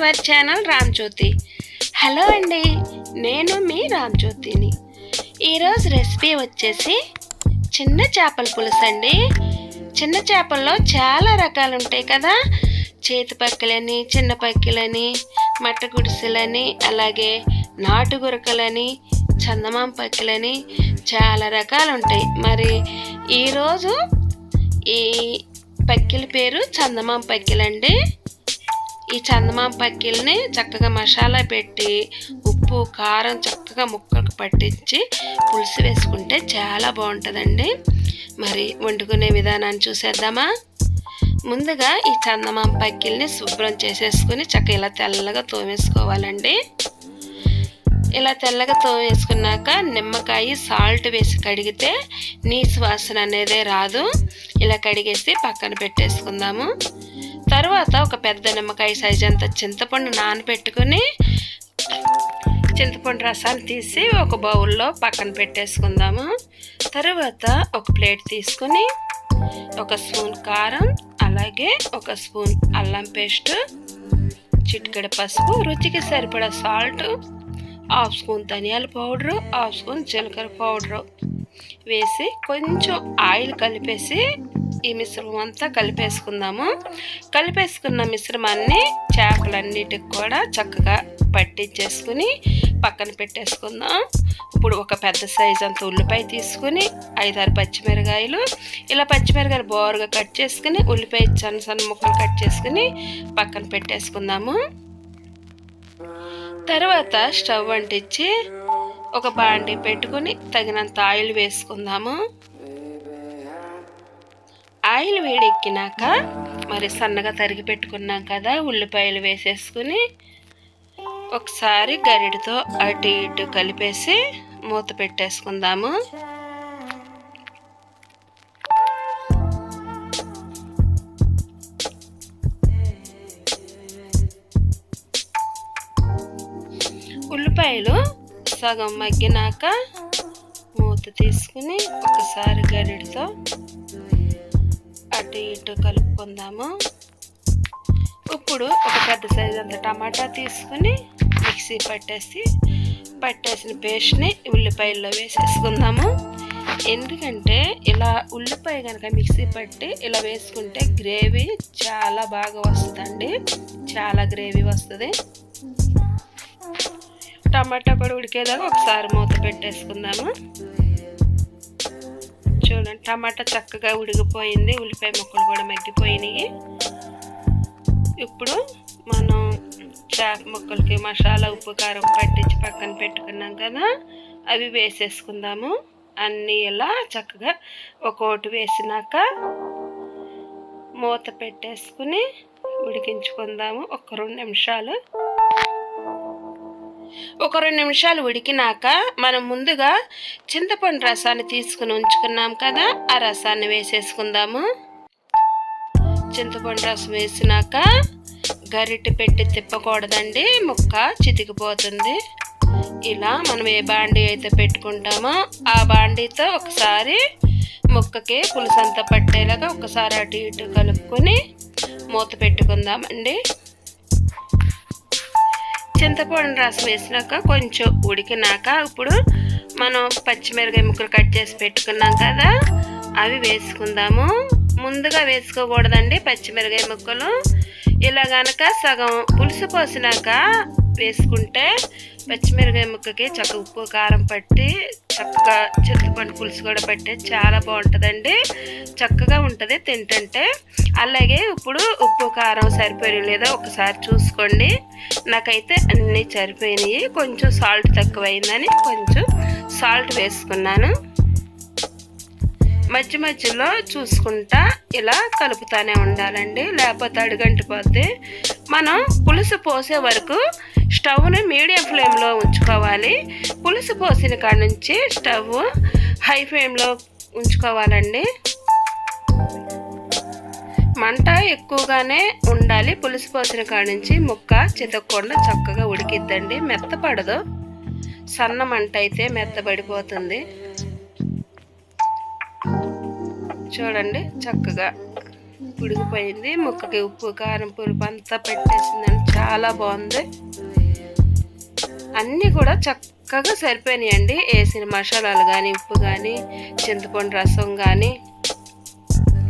Your channel Ramjyothi. Hello అండి నేను మీ రామ్జ్యోతిని. ఈరోజు రెసిపీ వచ్చేసి చిన్న చేపల పులుసు అండి. చిన్న చేపల్లో చాలా రకాలు ఉంటాయి కదా. చేతి పక్కలని చిన్న పక్కిలని మట్ట గుడిసెలని అలాగే నాటు గురకలని చందమామ పక్కిలని చాలా రకాలు ఉంటాయి. మరి ఈరోజు ఈ పక్కిల పేరు చందమామ పక్కిలండి. ఈ చందమామ పక్కిల్ని చక్కగా మసాలా పెట్టి ఉప్పు కారం చక్కగా ముక్కలకు పట్టించి పులుసు వేసుకుంటే చాలా బాగుంటుందండి. మరి వండుకునే విధానాన్ని చూసేద్దామా? ముందుగా ఈ చందమామ పక్కిల్ని శుభ్రం చేసేసుకుని చక్కగా ఇలా తెల్లగా తోమేసుకోవాలండి. ఇలా తెల్లగా తోమేసుకున్నాక నిమ్మకాయ సాల్ట్ వేసి కడిగితే నీ వాసన అనేదే రాదు. ఇలా కడిగేసి పక్కన పెట్టేసుకుందాము. తర్వాత ఒక పెద్ద నిమ్మకాయ సైజ్ అంత చింతపండు నానబెట్టుకుని చింతపండు రసాన్ని తీసి ఒక బౌల్లో పక్కన పెట్టేసుకుందాము. తర్వాత ఒక ప్లేట్ తీసుకుని ఒక స్పూన్ కారం అలాగే ఒక స్పూన్ అల్లం పేస్ట్ చిటికెడ పసుపు రుచికి సరిపడా సాల్ట్ హాఫ్ స్పూన్ ధనియాల పౌడరు హాఫ్ స్పూన్ జీలకర్ర పౌడరు వేసి కొంచెం ఆయిల్ కలిపేసి ఈ మిశ్రమం అంతా కలిపేసుకుందాము. కలిపేసుకున్న మిశ్రమాన్ని చేపలన్నిటికి కూడా చక్కగా పట్టించేసుకుని పక్కన పెట్టేసుకుందాం. ఇప్పుడు ఒక పెద్ద సైజు అంత ఉల్లిపాయ తీసుకుని ఐదారు పచ్చిమిరకాయలు ఇలా పచ్చిమిరకాయలు బోరుగా కట్ చేసుకుని ఉల్లిపాయ సన్న సన్న ముక్కలు కట్ చేసుకుని పక్కన పెట్టేసుకుందాము. తర్వాత స్టవ్ అంటించి ఒక బాండి పెట్టుకుని తగినంత ఆయిల్ వేసుకుందాము. ఆయిల్ వేడెక్కినాక మరి సన్నగా తరిగి పెట్టుకున్నాం కదా ఉల్లిపాయలు వేసేసుకుని ఒకసారి గరిటతో అటు ఇటు కలిపేసి మూత పెట్టేసుకుందాము. ఉల్లిపాయలు సగం మగ్గినాక మూత తీసుకుని ఒకసారి గరిటతో అటు ఇటు కలుపుకుందాము. ఇప్పుడు ఒక పెద్ద సైజు అంత టమాటా తీసుకుని మిక్సీ పట్టేసి పట్టేసిన పేస్ట్ని ఉల్లిపాయల్లో వేసేసుకుందాము. ఎందుకంటే ఇలా ఉల్లిపాయ కనుక మిక్సీ పట్టి ఇలా వేసుకుంటే గ్రేవీ చాలా బాగా వస్తుందండి. చాలా గ్రేవీ వస్తుంది. టమాటా కూడా ఉడికేదాకా ఒకసారి మూత పెట్టేసుకుందాము. చూడండి. టమాటా చక్కగా ఉడికిపోయింది. ఉల్లిపాయ ముక్కలు కూడా మగ్గిపోయినాయి. ఇప్పుడు మనం చేప ముక్కలకి మసాలా ఉప్పు కారం పట్టించి పక్కన పెట్టుకున్నాం కదా అవి వేసేసుకుందాము. అన్నీ ఇలా చక్కగా ఒక్కోటి వేసినాక మూత పెట్టేసుకుని ఉడికించుకుందాము. ఒక రెండు నిమిషాలు ఒక రెండు నిమిషాలు ఉడికినాక మనం ముందుగా చింతపండు రసాన్ని తీసుకుని ఉంచుకున్నాం కదా ఆ రసాన్ని వేసేసుకుందాము. చింతపండు రసం వేసినాక గరిటె పెట్టి తిప్పకూడదండి ముక్క చితికిపోతుంది. ఇలా మనం ఏ బాండీ అయితే పెట్టుకుంటామో ఆ బాండీతో ఒకసారి ముక్కకి పులుసంతా పట్టేలాగా ఒకసారి అటు ఇటు కలుపుకొని మూత పెట్టుకుందామండి. చింతపండు రసం వేసినాక కొంచెం ఉడికినాక ఇప్పుడు మనం పచ్చిమిరకాయ ముక్కలు కట్ చేసి పెట్టుకున్నాం కదా అవి వేసుకుందాము. ముందుగా వేసుకోకూడదండి పచ్చిమిరకాయ ముక్కలు. ఇలా గనక సగం పులుసు పోసినాక వేసుకుంటే పచ్చిమిరకాయ ముక్కకి చక్క ఉప్పు కారం పట్టి చక్కగా చింతపండు పులుసు కూడా పట్టి చాలా బాగుంటుందండి. చక్కగా ఉంటుంది తింటుంటే. అలాగే ఇప్పుడు ఉప్పు కారం సరిపోయి లేదా ఒకసారి చూసుకోండి. నాకైతే అన్నీ సరిపోయినాయి. కొంచెం సాల్ట్ తక్కువైందని కొంచెం సాల్ట్ వేసుకున్నాను. మధ్య మధ్యలో చూసుకుంటా ఇలా కలుపుతానే ఉండాలండి. లేకపోతే అడుగంటిపోతే మనం పులుసు పోసే వరకు స్టవ్ని మీడియం ఫ్లేమ్లో ఉంచుకోవాలి. పులుసు పోసిన కాడ నుంచి స్టవ్ హై ఫ్లేమ్లో ఉంచుకోవాలండి. మంట ఎక్కువగానే ఉండాలి. పులుసు పోసిన కాడ నుంచి ముక్క చితక్కకుండా చక్కగా ఉడికిద్దండి. మెత్తపడదు. సన్న మంట అయితే మెత్తబడిపోతుంది. చూడండి చక్కగా ఉడికిపోయింది ముక్కకి ఉప్పు కారం పులుపు అంతా పెట్టేసిందండి. చాలా బాగుంది. అన్నీ కూడా చక్కగా సరిపోయినాయండి. వేసిన మసాలాలు కానీ ఉప్పు కానీ చింతపండు రసం కానీ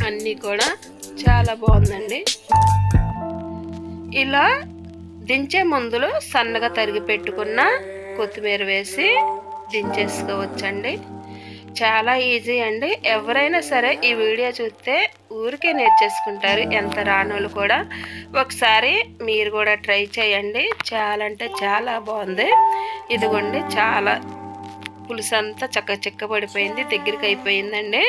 అన్నీ కూడా చాలా బాగుందండి. ఇలా దించే ముందులో సన్నగా తరిగి పెట్టుకున్న కొత్తిమీర వేసి దించేసుకోవచ్చండి. చాలా ఈజీ అండి. ఎవరైనా సరే ఈ వీడియో చూస్తే ఊరికే నేర్చేసుకుంటారు. ఎంత రానోళ్ళు కూడా ఒకసారి మీరు కూడా ట్రై చేయండి. చాలా అంటే చాలా బాగుంది. ఇదిగోండి చాలా పులుసు అంతా చక్క చిక్కబడిపోయింది దగ్గరికి అయిపోయిందండి.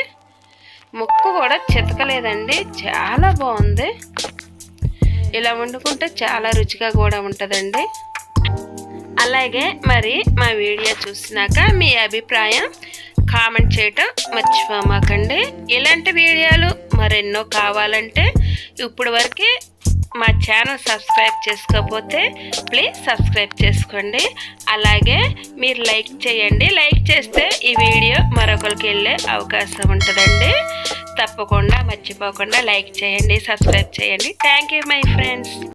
ముక్కు కూడా చితకలేదండి. చాలా బాగుంది. ఇలా వండుకుంటే చాలా రుచిగా కూడా ఉంటుందండి. అలాగే మరి మా వీడియో చూసినాక మీ అభిప్రాయం కామెంట్ చేయటం మర్చిపోమాకండి. ఇలాంటి వీడియోలు మరెన్నో కావాలంటే ఇప్పుడు వరకే మా ఛానల్ సబ్స్క్రైబ్ చేసుకోకపోతే ప్లీజ్ సబ్స్క్రైబ్ చేసుకోండి. అలాగే మీరు లైక్ చేయండి. లైక్ చేస్తే ఈ వీడియో మరొకరికి వెళ్ళే అవకాశం ఉంటుందండి. తప్పకుండా మర్చిపోకుండా లైక్ చేయండి సబ్స్క్రైబ్ చేయండి. Thank you my friends.